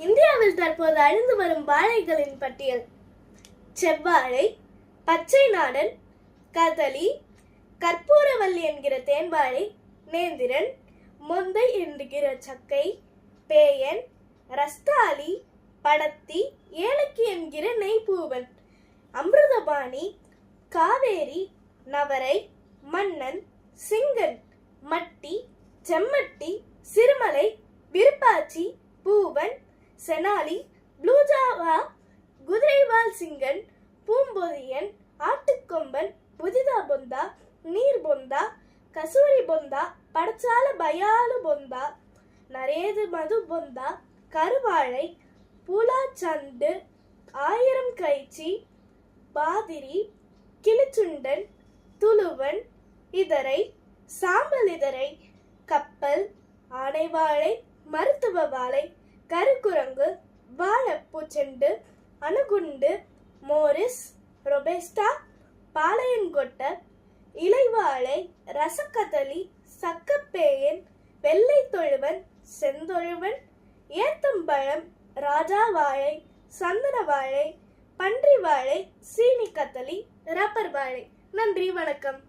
இந்தியாவில் தற்போது அழிந்து வரும் வாழைகளின் பட்டியல். செவ்வாழை பச்சை நாடன் கதலி கற்பூரவல்லி என்கிற தேன்வாழை நேந்திரன் மொந்தை என்கிற சக்கை பேயன் ரஸ்தாலி படத்தி ஏலக்கி என்கிற நெய்ப்பூவன் அமிர்தபாணி காவேரி நவரை மன்னன் சிங்கன் மட்டி செம்மட்டி சிறுமலை விருப்பாச்சி பூவன் செனாலி ப்ளூஜாவா குதிரைவால் சிங்கன் பூம்பொதியன் ஆட்டுக்கொம்பன் புதிதா பொந்தா நீர் பொந்தா கசூரி பொந்தா படச்சால பயாலு பொந்தா நரேது மது பொந்தா கருவாழை பூலாச்சண்டு ஆயிரம் கைச்சி பாதிரி கிளிச்சுண்டன் துளுவன் இதரை சாம்பல் இதரை கப்பல் ஆனைவாழை மருத்துவ வாழை கருக்குரங்கு வாழைப்பூச்செண்டு அணுகுண்டு மோரிஸ் ரொபெஸ்டா பாளையங்கொட்டை இலைவாழை ரசக்கதலி சக்கப்பேயன் வெள்ளை தொழுவன் செந்தொழுவன் ஏத்தம்பழம் ராஜா வாழை சந்தன வாழை பன்றி வாழை சீனி கத்தலி ரப்பர் வாழை நன்றி வணக்கம்.